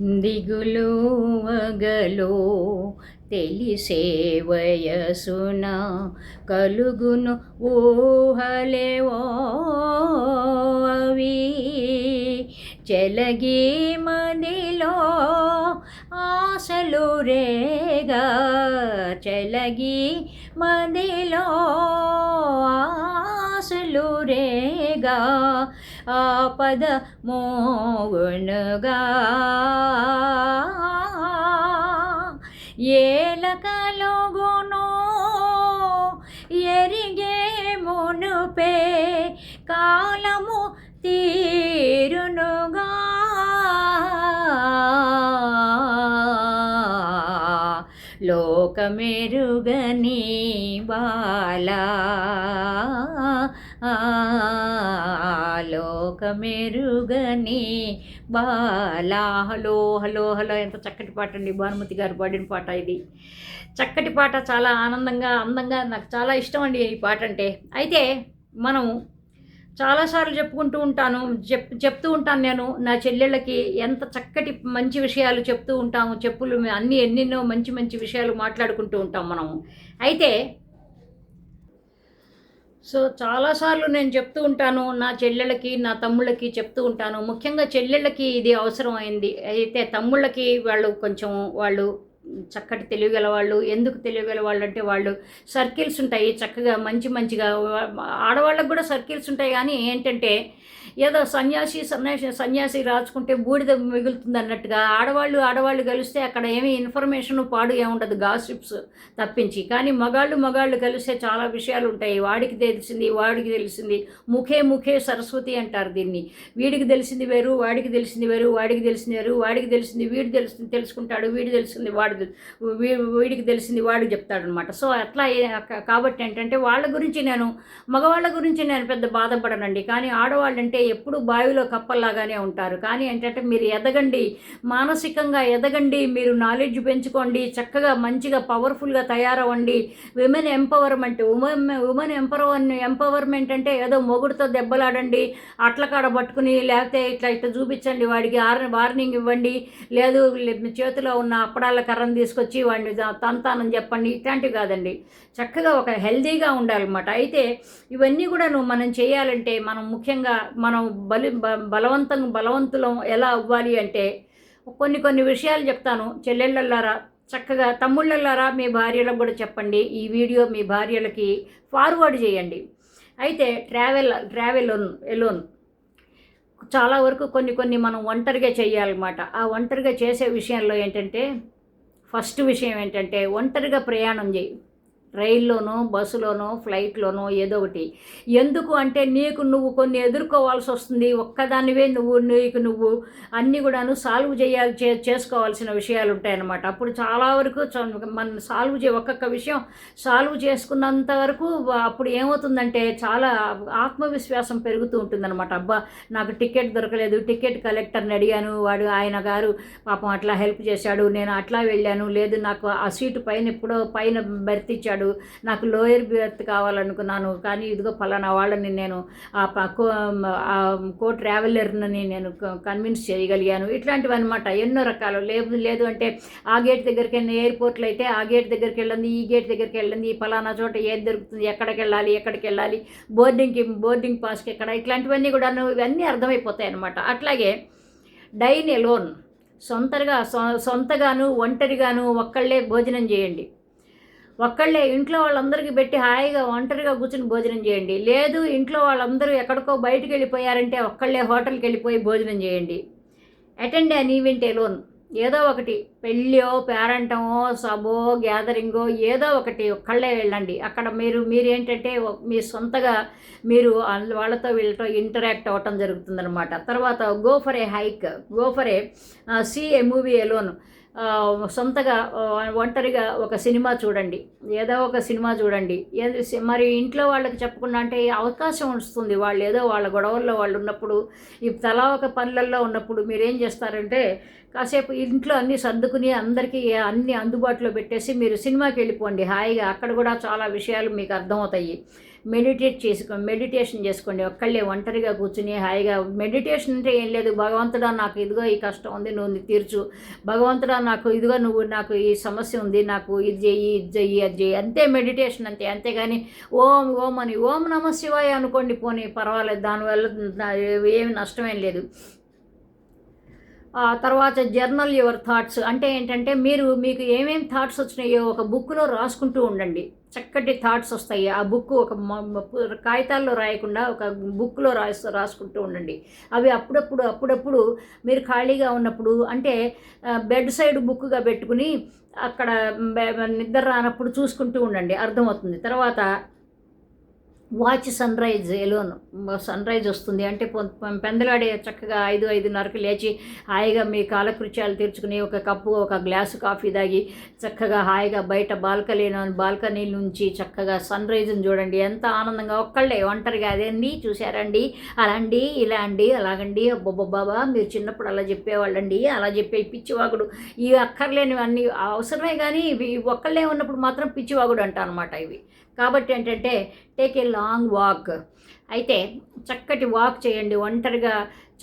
దిగులు వగలో తెలిసే వయసున కలుగును ఊహలేవో అవి. చెలగి మదిలో ఆశలు రేగా చెలగి మదిలో ఆశలు రే గా ఆపద మోగునుగా. ఏలకలుగును ఎరిగే మునుపే కాలము తీరునుగా. లోకమెరుగని బాలా. లోకమెరుగని బాలా. Hello hello hello. ఎంత చక్కటి పాట అండి. భానుమతి గారు పాడిన పాట ఇది. చక్కటి పాట చాలా ఆనందంగా అందంగా నాకు చాలా ఇష్టం అండి ఈ పాట అంటే. అయితే మనం చాలాసార్లు చెప్పుకుంటూ ఉంటాను. చెప్ చెప్తూ ఉంటాను నేను నా చెల్లెళ్ళకి ఎంత చక్కటి మంచి విషయాలు చెప్తూ ఉంటాము. చెప్పులు అన్ని ఎన్నెన్నో మంచి మంచి విషయాలు మాట్లాడుకుంటూ ఉంటాం మనము. అయితే సో చాలాసార్లు నేను చెప్తూ ఉంటాను నా చెల్లెళ్ళకి నా తమ్ముళ్ళకి చెప్తూ ఉంటాను. ముఖ్యంగా చెల్లెళ్ళకి ఇది అవసరం అయింది అయితే తమ్ముళ్ళకి వాళ్ళు కొంచెం వాళ్ళు చక్కటి తెలియగల వాళ్ళు ఎందుకు తెలియగల వాళ్ళు అంటే వాళ్ళు సర్కిల్స్ ఉంటాయి చక్కగా మంచి మంచిగా ఆడవాళ్ళకు కూడా సర్కిల్స్ ఉంటాయి కానీ ఏంటంటే ఏదో సన్యాసి సన్యాసి సన్యాసి రాచుకుంటే బూడిద మిగులుతుంది అన్నట్టుగా ఆడవాళ్ళు ఆడవాళ్ళు కలిస్తే అక్కడ ఏమీ ఇన్ఫర్మేషన్ పాడు ఏముండదు గాసిప్స్ తప్పించి. కానీ మగాళ్ళు మగాళ్ళు కలిస్తే చాలా విషయాలు ఉంటాయి. వాడికి తెలిసింది వాడికి తెలిసింది. ముఖే ముఖే సరస్వతి అంటారు దీన్ని. వీడికి తెలిసింది వేరు వాడికి తెలిసింది వేరు వాడికి తెలిసింది వేరు వాడికి తెలిసింది వీడి తెలిసింది తెలుసుకుంటాడు వీడి తెలిసింది వాడు వీడికి తెలిసింది వాడికి చెప్తాడనమాట సో అట్లా కాబట్టి ఏంటంటే వాళ్ళ గురించి నేను మగవాళ్ళ గురించి నేను పెద్ద బాధపడనండి. కానీ ఆడవాళ్ళంటే ఎప్పుడు బావిలో కప్పల్లాగానే ఉంటారు. కానీ ఏంటంటే మీరు ఎదగండి మానసికంగా ఎదగండి మీరు నాలెడ్జ్ పెంచుకోండి చక్కగా మంచిగా పవర్ఫుల్గా తయారవ్వండి. Women empowerment women women empower empowerment అంటే ఏదో మొగుడుతో దెబ్బలాడండి అట్ల కాడ పట్టుకుని లేకపోతే ఇట్లా ఇట్లా చూపించండి వాడికి వార్నింగ్ ఇవ్వండి. లేదు చేతిలో ఉన్న అప్పడాల కర్రను తీసుకొచ్చి వాడిని తంతానని చెప్పండి. ఇట్లాంటివి కాదండి. చక్కగా ఒక హెల్దీగా ఉండాలన్నమాట. అయితే ఇవన్నీ కూడా మనం చేయాలంటే మనం ముఖ్యంగా మనం మనం బలి బలవంతం బలవంతులం ఎలా అవ్వాలి అంటే కొన్ని కొన్ని విషయాలు చెప్తాను. చెల్లెళ్ళల్లారా చక్కగా తమ్ముళ్ళల్లారా మీ భార్యలకు కూడా చెప్పండి. ఈ వీడియో మీ భార్యలకి ఫార్వర్డ్ చేయండి. అయితే ట్రావెల్ ట్రావెల్ ఎలోన్. చాలా వరకు కొన్ని కొన్ని మనం ఒంటరిగా చేయాలన్నమాట. ఆ ఒంటరిగా చేసే విషయంలో ఏంటంటే ఫస్ట్ విషయం ఏంటంటే ఒంటరిగా ప్రయాణం చేయి. రైల్లోనో బస్సులోనో ఫ్లైట్లోనో ఏదో ఒకటి. ఎందుకు అంటే నీకు నువ్వు కొన్ని ఎదుర్కోవాల్సి వస్తుంది. ఒక్కదానివే నువ్వు నీకు నువ్వు అన్నీ కూడాను సాల్వ్ చేయాలి చే చేసుకోవాల్సిన విషయాలు ఉంటాయన్నమాట. అప్పుడు చాలా వరకు మన సాల్వ్ చే ఒక్కొక్క విషయం సాల్వ్ చేసుకున్నంత వరకు అప్పుడు ఏమవుతుందంటే చాలా ఆత్మవిశ్వాసం పెరుగుతూ ఉంటుందన్నమాట. అబ్బా నాకు టికెట్ దొరకలేదు టికెట్ కలెక్టర్ని అడిగాను. వాడు ఆయన గారు పాపం అట్లా హెల్ప్ చేశాడు నేను అట్లా వెళ్ళాను. లేదు నాకు ఆ సీటు పైన ఎప్పుడో పైన బెర్తిచ్చాడు ఇచ్చాడు నాకు లోయర్ బెర్త్ కావాలనుకున్నాను. కానీ ఇదిగో ఫలానా వాళ్ళని నేను ఆ కో ట్రావెలర్ని నేను కన్విన్స్ చేయగలిగాను. ఇట్లాంటివి అనమాట ఎన్నో రకాలు. లేదు లేదు అంటే ఆ గేట్ దగ్గరికి వెళ్ళిన ఎయిర్పోర్ట్లో అయితే ఆ గేట్ దగ్గరికి వెళ్ళింది ఈ గేట్ దగ్గరికి వెళ్ళింది ఈ ఫలానా చోట ఏది దొరుకుతుంది ఎక్కడికి వెళ్ళాలి ఎక్కడికి వెళ్ళాలి బోర్డింగ్కి బోర్డింగ్ పాస్కి ఎక్కడ ఇట్లాంటివన్నీ కూడా ఇవన్నీ అర్థమైపోతాయి అనమాట అట్లాగే డైన్ ఎలోన్. సొంతగా సొంతగాను ఒంటరిగాను ఒక్కళ్ళే భోజనం చేయండి. ఒక్కళ్ళే ఇంట్లో వాళ్ళందరికీ పెట్టి హాయిగా ఒంటరిగా కూర్చుని భోజనం చేయండి. లేదు ఇంట్లో వాళ్ళందరూ ఎక్కడికో బయటికి వెళ్ళిపోయారంటే ఒక్కళ్ళే హోటల్కి వెళ్ళిపోయి భోజనం చేయండి. అటెండ్ అన్ ఈవెంట్ ఎలోన్ ఏదో ఒకటి పెళ్ళో పేరంటమో సబో గ్యాదరింగో ఏదో ఒకటి ఒక్కళ్ళే వెళ్ళండి. అక్కడ మీరు మీరేంటంటే మీ సొంతగా మీరు వాళ్ళతో వీళ్ళతో ఇంటరాక్ట్ అవ్వటం జరుగుతుందనమాట తర్వాత go for a hike go for a see a movie alone సొంతగా ఒంటరిగా ఒక సినిమా చూడండి. ఏదో ఒక సినిమా చూడండి. మరి ఇంట్లో వాళ్ళకి చెప్పకుండా అంటే అవకాశం వస్తుంది. వాళ్ళు ఏదో వాళ్ళ గొడవల్లో వాళ్ళు ఉన్నప్పుడు ఈ తలా ఒక పనులలో ఉన్నప్పుడు మీరు ఏం చేస్తారంటే కాసేపు ఇంట్లో అన్నీ సర్దుకుని అందరికీ అన్నీ అందుబాటులో పెట్టేసి మీరు సినిమాకి వెళ్ళిపోండి. హాయిగా అక్కడ కూడా చాలా విషయాలు మీకు అర్థమవుతాయి. మెడిటేట్ చేసుకో మెడిటేషన్ చేసుకోండి. ఒక్కళ్ళే ఒంటరిగా కూర్చుని హాయిగా మెడిటేషన్ అంటే ఏం లేదు. భగవంతుడా నాకు ఇదిగో ఈ కష్టం ఉంది నువ్వు తీర్చు. భగవంతుడా నాకు ఇదిగో నువ్వు నాకు ఈ సమస్య ఉంది నాకు ఇది చెయ్యి ఇది చెయ్యి అది చెయ్యి. అంతే మెడిటేషన్ అంతే. అంతేగాని ఓం ఓం అని ఓం నమ శివాయ అనుకోండి పోనీ పర్వాలేదు. దానివల్ల ఏమి నష్టమేం లేదు. తర్వాత జర్నల్ యువర్ థాట్స్ అంటే ఏంటంటే మీరు మీకు ఏమేమి థాట్స్ వచ్చినాయో ఒక బుక్లో రాసుకుంటూ ఉండండి. చక్కటి థాట్స్ వస్తాయి. ఆ బుక్ ఒక కాగితాల్లో రాయకుండా ఒక బుక్లో రాసి రాసుకుంటూ ఉండండి. అవి అప్పుడప్పుడు అప్పుడప్పుడు మీరు ఖాళీగా ఉన్నప్పుడు అంటే బెడ్ సైడ్ బుక్గా పెట్టుకుని అక్కడ నిద్ర రానప్పుడు చూసుకుంటూ ఉండండి. అర్థమవుతుంది. తర్వాత watch sunrise alone sunrise వస్తుంది. అంటే పెందలాడే చక్కగా ఐదు ఐదున్నరకు లేచి హాయిగా మీ కాలకృత్యాలు తీర్చుకుని ఒక కప్పు ఒక గ్లాసు కాఫీ తాగి చక్కగా హాయిగా బయట బాల్కనీ బాల్కనీ నుంచి చక్కగా సన్ రైజ్ని చూడండి. ఎంత ఆనందంగా ఒక్కళ్ళే ఒంటరిగా అదేండి చూశారండి. అలా అండి ఇలా అండి అలాగండి. బాబా మీరు చిన్నప్పుడు అలా చెప్పేవాళ్ళండి. అలా చెప్పే పిచ్చివాగుడు ఇవి అక్కర్లేనివన్నీ అవసరమే కానీ ఇవి ఒక్కళ్ళే ఉన్నప్పుడు మాత్రం పిచ్చివాగుడు అంట అనమాట ఇవి. కాబట్టి ఏంటంటే టేక్ ఏ లాంగ్ వాక్. అయితే చక్కటి వాక్ చేయండి ఒంటరిగా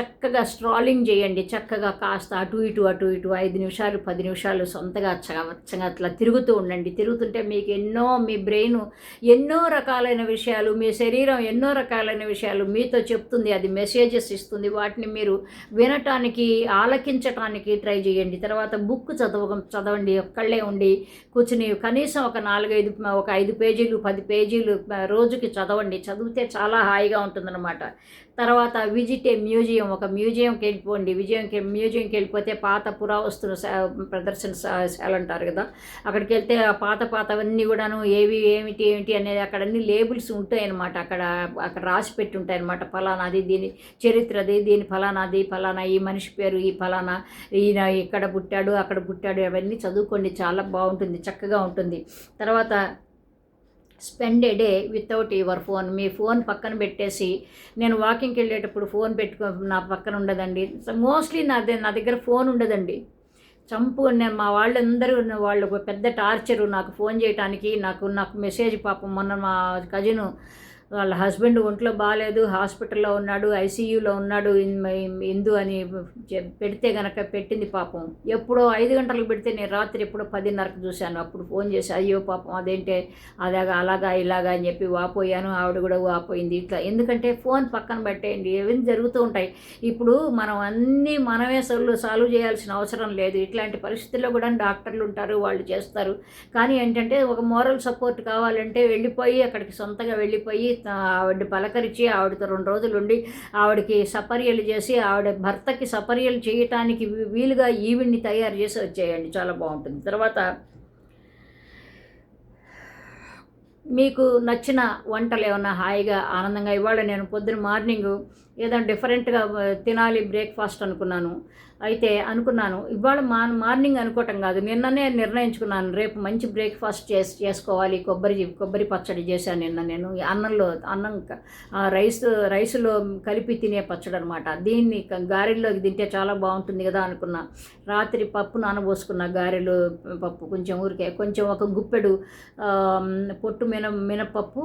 చక్కగా స్ట్రాలింగ్ చేయండి చక్కగా కాస్త అటు ఇటు అటు ఇటు ఐదు నిమిషాలు పది నిమిషాలు సొంతగా చవచ్చగా అట్లా తిరుగుతూ ఉండండి. తిరుగుతుంటే మీకు ఎన్నో మీ బ్రెయిన్ ఎన్నో రకాలైన విషయాలు మీ శరీరం ఎన్నో రకాలైన విషయాలు మీతో చెప్తుంది అది మెసేజెస్ ఇస్తుంది. వాటిని మీరు వినటానికి ఆలకించటానికి ట్రై చేయండి. తర్వాత బుక్ చదవ చదవండి ఒక్కళ్ళే ఉండి కూర్చుని కనీసం ఒక నాలుగైదు ఒక ఐదు పేజీలు పది పేజీలు రోజుకి చదవండి. చదివితే చాలా హాయిగా ఉంటుందన్నమాట. తర్వాత విజిట్ ఏ మ్యూజియం ఒక మ్యూజియంకి వెళ్ళిపోండి విజయంకి మ్యూజియంకి వెళ్ళిపోతే పాత పురావస్తుల ప్రదర్శనశాల అంటారు కదా. అక్కడికి వెళ్తే ఆ పాత పాతవన్నీ కూడాను ఏవి ఏమిటి ఏమిటి అనేది అక్కడ అన్ని లేబుల్స్ ఉంటాయన్నమాట. అక్కడ అక్కడ రాసి పెట్టి ఉంటాయన్నమాట ఫలానాది దీని చరిత్రది దీని ఫలానాది ఫలానా ఈ మనిషి పేరు ఈ ఫలానా ఈయన ఇక్కడ పుట్టాడు అక్కడ పుట్టాడు అవన్నీ చదువుకోండి. చాలా బాగుంటుంది చక్కగా ఉంటుంది. తర్వాత spend a day without your phone me phone పక్కన పెట్టేసి నేను వాకింగ్కి వెళ్ళేటప్పుడు ఫోన్ పెట్టుకో నా పక్కన ఉండదండి. మోస్ట్లీ నా నా దగ్గర ఫోన్ ఉండదండి. చంపు నేను మా వాళ్ళందరూ వాళ్ళు పెద్ద టార్చరు నాకు ఫోన్ చేయడానికి నాకు నాకు మెసేజ్ పాపం మొన్న మా కజిను వాళ్ళ హస్బెండ్ ఒంట్లో బాగాలేదు హాస్పిటల్లో ఉన్నాడు ఐసీయూలో ఉన్నాడు ఇందు అని పెడితే గనక పెట్టింది పాపం. ఎప్పుడో ఐదు గంటలకు పెడితే నేను రాత్రి ఎప్పుడో పదిన్నరకు చూశాను. అప్పుడు ఫోన్ చేసి అయ్యో పాపం అదేంటే అలాగా అలాగా ఇలాగా అని చెప్పి వాపోయాను. ఆవిడ కూడా వాపోయింది ఇట్లా. ఎందుకంటే ఫోన్ పక్కన పెట్టేయండి ఏమైనా జరుగుతూ ఉంటాయి. ఇప్పుడు మనం అన్నీ మనమే సొల్లు సాల్వ్ చేయాల్సిన అవసరం లేదు. ఇట్లాంటి పరిస్థితుల్లో కూడా డాక్టర్లు ఉంటారు వాళ్ళు చేస్తారు. కానీ ఏంటంటే ఒక మోరల్ సపోర్ట్ కావాలంటే వెళ్ళిపోయి అక్కడికి సొంతగా వెళ్ళిపోయి ఆవిడ పలకరించి ఆవిడతో రెండు రోజులు ఉండి ఆవిడకి సపర్యలు చేసి ఆవిడ భర్తకి సపర్యలు చేయటానికి వీలుగా ఈవిడ్ని తయారు చేసి వచ్చేయండి. చాలా బాగుంటుంది. తర్వాత మీకు నచ్చిన వంటలు ఏమన్నా హాయిగా ఆనందంగా ఇవాళ నేను పొద్దున మార్నింగు ఏదైనా డిఫరెంట్గా తినాలి బ్రేక్ఫాస్ట్ అనుకున్నాను. అయితే అనుకున్నాను ఇవాళ మా మార్నింగ్ అనుకోవటం కాదు నిన్ననే నిర్ణయించుకున్నాను రేపు మంచి బ్రేక్ఫాస్ట్ చేసి చేసుకోవాలి కొబ్బరి కొబ్బరి పచ్చడి చేశాను నిన్న నేను. అన్నంలో అన్నం రైస్ రైస్లో కలిపి తినే పచ్చడి అనమాట దీన్ని గారెల్లోకి తింటే చాలా బాగుంటుంది కదా అనుకున్నా. రాత్రి పప్పు నానబోసుకున్న గారెలు పప్పు కొంచెం ఊరికే కొంచెం ఒక గుప్పెడు పొట్టు మిన మినపప్పు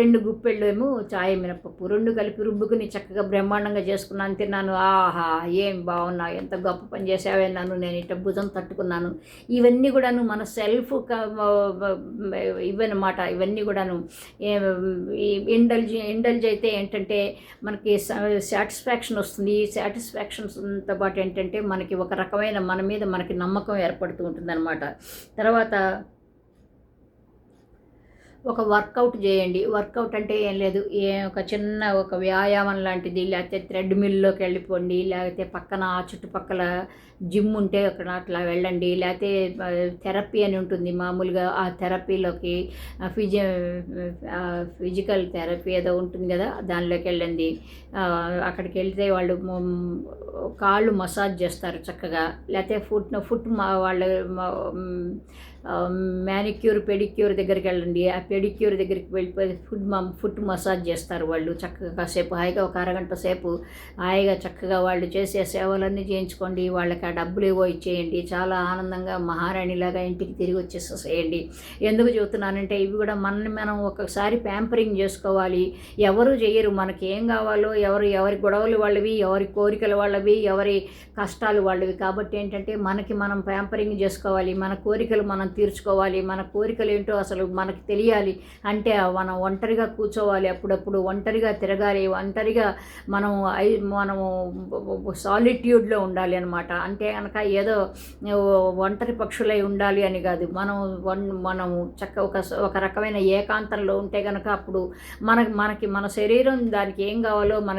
రెండు గుప్పెళ్ళు ఏమో చాయ మినపప్పు రెండు కలిపి రుబ్బుకుని చక్కగా బ్రహ్మాండంగా చేసుకున్నాను తిన్నాను. ఆహా ఏం బాగున్నావు ఎంత గొప్ప పని చేసావే నన్ను నేను ఇట్ట భుజం తట్టుకున్నాను. ఇవన్నీ కూడాను మన సెల్ఫ్ ఇవన్నమాట ఇవన్నీ కూడాను ఇండల్జ్ ఇండల్జ్ అయితే ఏంటంటే మనకి సాటిస్ఫాక్షన్ వస్తుంది. ఈ సాటిస్ఫాక్షన్స్తో పాటు ఏంటంటే మనకి ఒక రకమైన మన మీద మనకి నమ్మకం ఏర్పడుతూ ఉంటుంది తర్వాత ఒక వర్కౌట్ చేయండి. వర్కౌట్ అంటే ఏం లేదు. ఏ ఒక చిన్న ఒక వ్యాయామం లాంటిది లేకపోతే థ్రెడ్ మిల్లోకి వెళ్ళిపోండి లేకపోతే పక్కన ఆ చుట్టుపక్కల జిమ్ ఉంటే అక్కడ అట్లా వెళ్ళండి. లేకపోతే థెరపీ అని ఉంటుంది. మామూలుగా ఆ థెరపీలోకి ఫిజి ఫిజికల్ థెరపీ ఏదో ఉంటుంది కదా దానిలోకి వెళ్ళండి. అక్కడికి వెళ్తే వాళ్ళు కాళ్ళు మసాజ్ చేస్తారు చక్కగా. లేకపోతే ఫుట్ ఫుట్ వాళ్ళ Um, మ్యానిక్యూర్ పెడిక్యూర్ దగ్గరికి వెళ్ళండి. ఆ పెడిక్యూర్ దగ్గరికి వెళ్ళిపోయి ఫుడ్ మా ఫుడ్ మసాజ్ చేస్తారు వాళ్ళు. చక్కగా కాసేపు హాయిగా ఒక అరగంట సేపు హాయిగా చక్కగా వాళ్ళు చేసే సేవలన్నీ చేయించుకోండి. వాళ్ళకి ఆ డబ్బులు ఏవో ఇచ్చేయండి. చాలా ఆనందంగా మహారాణిలాగా ఇంటికి తిరిగి వచ్చేసేయండి ఎందుకు చెబుతున్నానంటే ఇవి కూడా మనల్ని మనం ఒక్కసారి ప్యాంపరింగ్ చేసుకోవాలి. ఎవరు చేయరు. మనకి ఏం కావాలో ఎవరు ఎవరి గొడవలు వాళ్ళవి ఎవరి కోరికలు వాళ్ళవి ఎవరి కష్టాలు వాళ్ళవి. కాబట్టి ఏంటంటే మనకి మనం ప్యాంపరింగ్ చేసుకోవాలి. మన కోరికలు మనం తీర్చుకోవాలి మన కోరికలు ఏంటో అసలు మనకి తెలియాలి. అంటే మనం ఒంటరిగా కూర్చోవాలి అప్పుడప్పుడు ఒంటరిగా తిరగాలి ఒంటరిగా మనం ఐ మనము సాలిట్యూడ్లో ఉండాలి అనమాట అంటే కనుక ఏదో ఒంటరి పక్షులై ఉండాలి అని కాదు. మనం వన్ మనము చక్క ఒక ఒక రకమైన ఏకాంతంలో ఉంటే కనుక అప్పుడు మనకి మనకి మన శరీరం దానికి ఏం కావాలో మన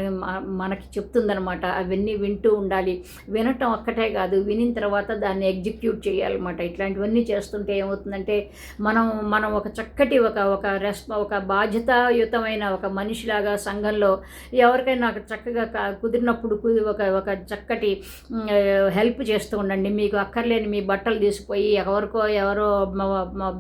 మనకి చెప్తుందనమాట అవన్నీ వింటూ ఉండాలి. వినటం ఒక్కటే కాదు. వినిన తర్వాత దాన్ని ఎగ్జిక్యూట్ చేయాలన్నమాట. ఇట్లాంటివన్నీ చేస్తుంటే ఏమవుతుందంటే మనం మనం ఒక చక్కటి ఒక ఒక రెస్ప ఒక బాధ్యతాయుతమైన ఒక మనిషిలాగా సంఘంలో ఎవరికైనా నాకు చక్కగా కుదిరినప్పుడు ఒక ఒక చక్కటి హెల్ప్ చేస్తూ ఉండండి. మీకు అక్కర్లేని మీ బట్టలు తీసిపోయి ఎవరికో ఎవరో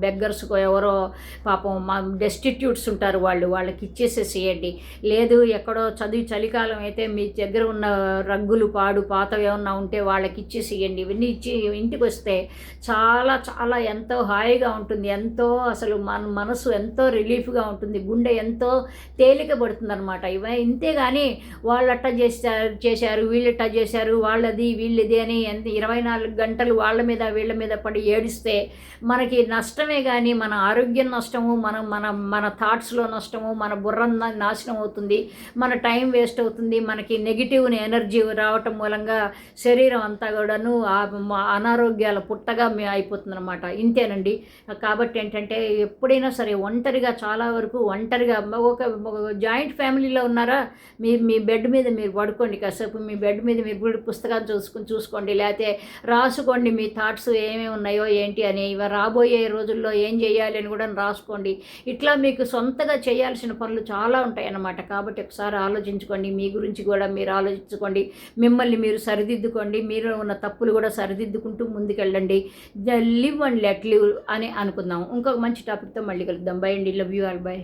బెగ్గర్స్కో ఎవరో పాపం మా డెస్టిట్యూట్స్ ఉంటారు వాళ్ళు వాళ్ళకి ఇచ్చేసేసేయండి. లేదు ఎక్కడో చదివి చలికాలం అయితే మీ దగ్గర ఉన్న రగ్గులు పాడు పాతవి ఏమన్నా ఉంటే వాళ్ళకి ఇచ్చేసేయండి. ఇవన్నీ ఇచ్చి ఇంటికి వస్తే చాలా చాలా ఎంతో హాయిగా ఉంటుంది ఎంతో అసలు మన మనసు ఎంతో రిలీఫ్గా ఉంటుంది గుండె ఎంతో తేలిక పడుతుందన్నమాట ఇవ ఇంతే కానీ వాళ్ళు అట్ట చేశారు చేశారు వీళ్ళు అట్ట చేశారు వాళ్ళది వీళ్ళది అని ఎంత ఇరవై నాలుగు గంటలు వాళ్ళ మీద వీళ్ళ మీద పడి ఏడిస్తే మనకి నష్టమే కానీ మన ఆరోగ్యం నష్టము మన మన మన థాట్స్లో నష్టము మన బుర్ర నాశనం అవుతుంది మన టైం వేస్ట్ అవుతుంది మనకి నెగిటివ్ ఎనర్జీ రావటం మూలంగా శరీరం అంతా కూడాను అనారోగ్యాల పుట్టగా అయిపోతుంది అనమాట ఇంతేనండి కాబట్టి ఏంటంటే ఎప్పుడైనా సరే ఒంటరిగా చాలా వరకు ఒంటరిగా ఒక జాయింట్ ఫ్యామిలీలో ఉన్నారా? మీ మీ బెడ్ మీద మీరు పడుకోండి. కాసేపు మీ బెడ్ మీద మీరు పుస్తకాలు చూసుకుని చూసుకోండి. లేకపోతే రాసుకోండి మీ థాట్స్ ఏమేమి ఉన్నాయో ఏంటి అని. ఇవి రాబోయే రోజుల్లో ఏం చేయాలి అని కూడా రాసుకోండి. ఇట్లా మీకు సొంతగా చేయాల్సిన పనులు చాలా ఉంటాయి అన్నమాట కాబట్టి ఒకసారి ఆలోచించుకోండి. మీ గురించి కూడా మీరు ఆలోచించుకోండి. మిమ్మల్ని మీరు సరిదిద్దుకోండి. మీరు ఉన్న తప్పులు కూడా సరిదిద్దుకుంటూ ముందుకెళ్ళండి. లివ్ అండ్ లెట్ లివ్ అని అనుకుందాం. ఇంకొక మంచి టాపిక్తో మళ్ళీ కలుద్దాం. బై అండి. Love you all by